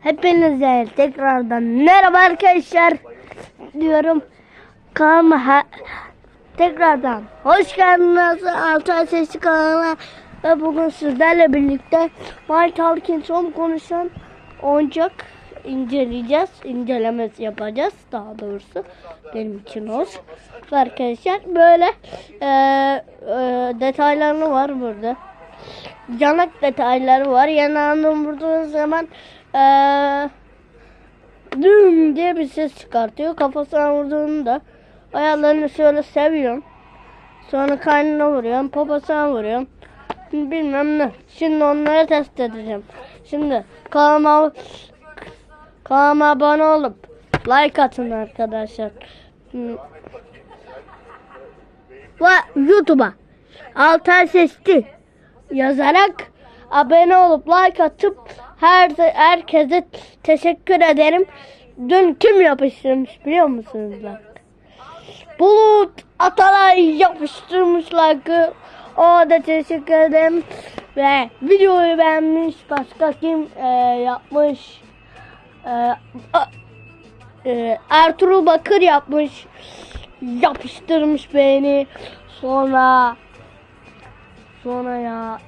Hepinize tekrardan merhaba arkadaşlar diyorum. Kanalıma ha- tekrardan hoş geldiniz Altay Sesli kanalına ve bugün sizlerle birlikte My Talking Tom konuşan oyuncak inceleyeceğiz. İncelemesi yapacağız daha doğrusu benim için. Ve arkadaşlar böyle e, e, detayları var burada yanak detayları var. Yanağını vurduğun zaman eee düm diye bir ses çıkartıyor. Kafasına vurduğunda ayaklarını şöyle seviyorum. Sonra karnına vuruyorum. Poposuna vuruyorum. Bilmem ne. Şimdi onları test edeceğim. Şimdi kanalıma kanalıma abone olup like atın arkadaşlar. Hı. Ve YouTube'a Altay Sesli yazarak abone olup like atıp her herkese teşekkür ederim. Dün kim yapıştırmış biliyor musunuz? Bulut Atalay yapıştırmış like'ı. O da teşekkür ederim. Ve videoyu beğenmiş. Başka kim e, yapmış? E, e, Ertuğrul Bakır yapmış. Yapıştırmış beni. Sonra Sonra ya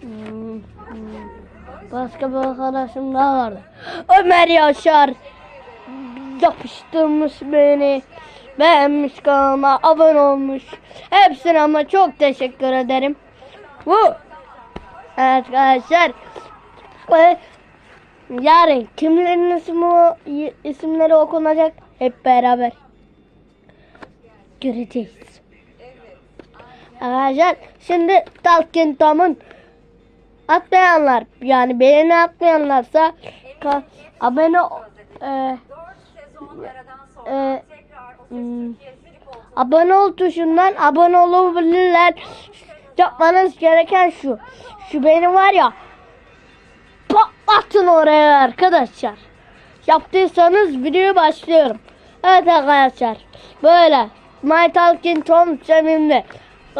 Hmm, hmm. başka bir arkadaşım daha vardı. Ömer Yaşar yapıştırmış beni. Beğenmiş kanalıma abone olmuş. Hepsine ama çok teşekkür ederim. Bu. Evet arkadaşlar. Ve yarın kimlerin ismi, isimleri okunacak hep beraber göreceğiz. Arkadaşlar şimdi Talking Tom'un atlayanlar yani beğeni atlayanlarsa ka- abone e, e, hmm, abone ol tuşundan abone olabilirler. Yapmanız gereken şu. Şu benim var ya patlatın oraya arkadaşlar. Yaptıysanız video başlıyorum. Evet arkadaşlar. Böyle My Talking Tom sevimli.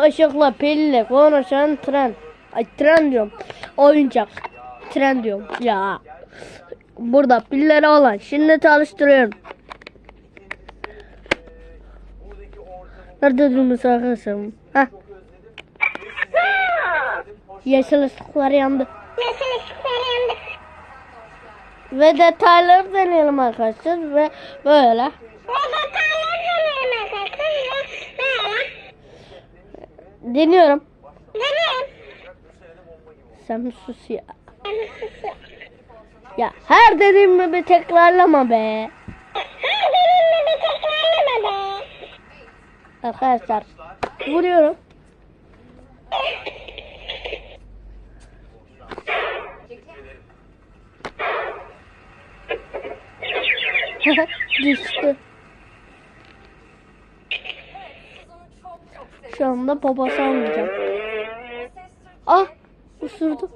Işıklı, pilli, konuşan tren. Ay tren diyorum. Oyuncak. Tren diyorum. Ya. Burada pilleri olan. Şimdi çalıştırıyorum. Nerede durmuş arkadaşlar? Heh. Yeşil ışıklar yandı. Yeşil ışıklar yandı. Ve detayları deneyelim arkadaşlar. Ve böyle. Ve detayları deneyelim arkadaşlar. Ve böyle. Deniyorum. Sen bir sus ya. Ya her dediğimi bir tekrarlama be. Her benimle bir tekrarlama be. Arkadaşlar vuruyorum. Düştü. Şu babası almayacağım. Ah ısırdı.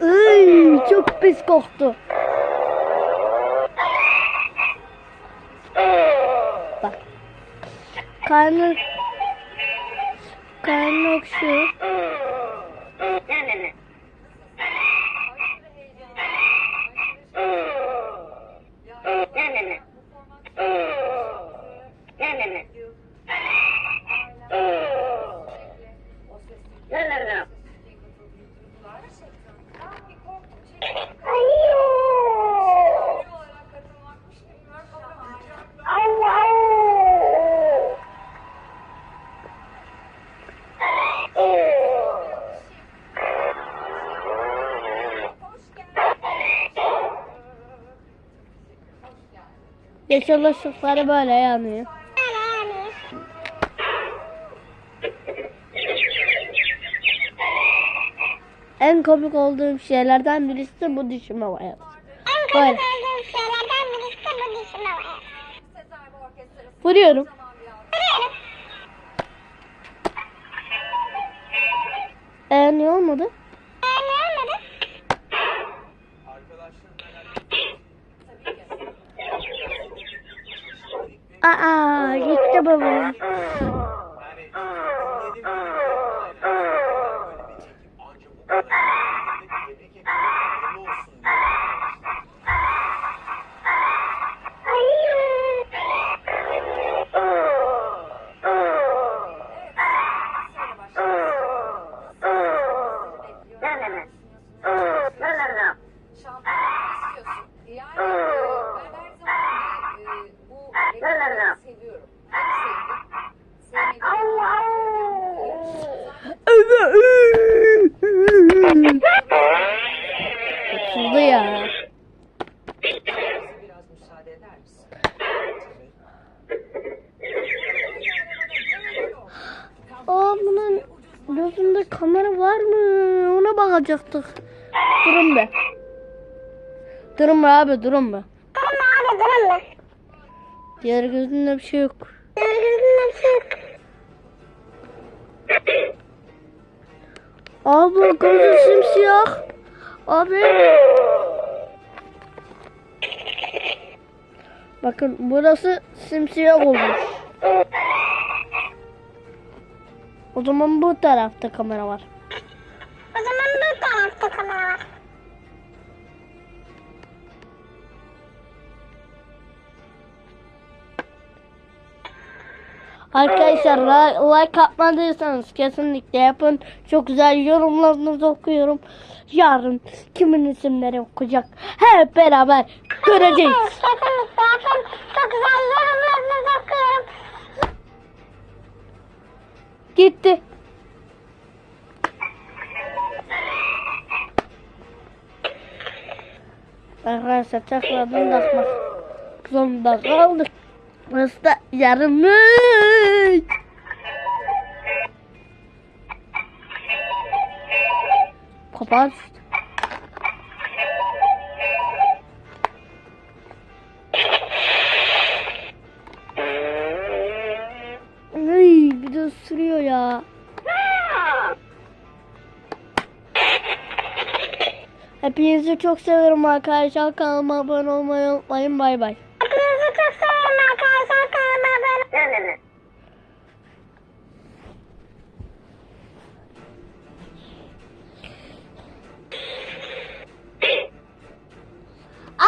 Iy, çok pis koktu. Bak. Karnı karnı okşuyor. Ama Yeşil ışıkları böyle yanıyor. En komik olduğum şeylerden birisi de bu düşme var. En Böyle. komik olduğum şeylerden birisi de bu düşünme var. Vuruyorum. Ee, ne olmadı? Ee, ne olmadı? Aa gitti baba. Yani e, ben her zaman bir, e, bu reklamları seviyorum. Çok sevdim. Sevmediğim Tutuldu ya. Biraz müsaade eder misin? Aa bunun gözünde kamera var bakacaktık. Durun be. Durun be abi durun be. Tamam abi durun mu? Diğer gözünde bir şey yok. Gözümde bir şey yok. Abi gözü simsiyah. Abi. Bakın burası simsiyah olmuş. O zaman bu tarafta kamera var. O zaman bu tarafta kamera var. Arkadaşlar li- like atmadıysanız kesinlikle yapın. Çok güzel yorumlarınızı okuyorum. Yarın kimin isimleri okuyacak hep beraber göreceğiz. Kesinlikle yapın. Çok güzel yorumlarınızı okuyorum. Gitti. Arkadaşlar tekrardan takmak zorunda kaldık. Burası da yarımız. Kapat. Ay, Hepinizi çok seviyorum arkadaşlar. Kanalıma abone olmayı unutmayın. Bay bay. Hepinizi çok seviyorum arkadaşlar. Kanalıma abone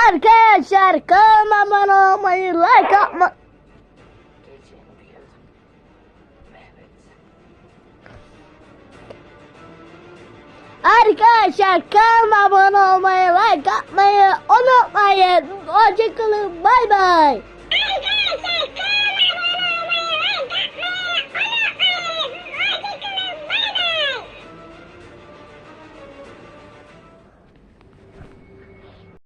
Arkadaşlar kanalıma abone olmayı, like atma. Arkadaşlar kanalıma abone olmayı, like atmayı unutmayın. Hoşçakalın. Bay bay.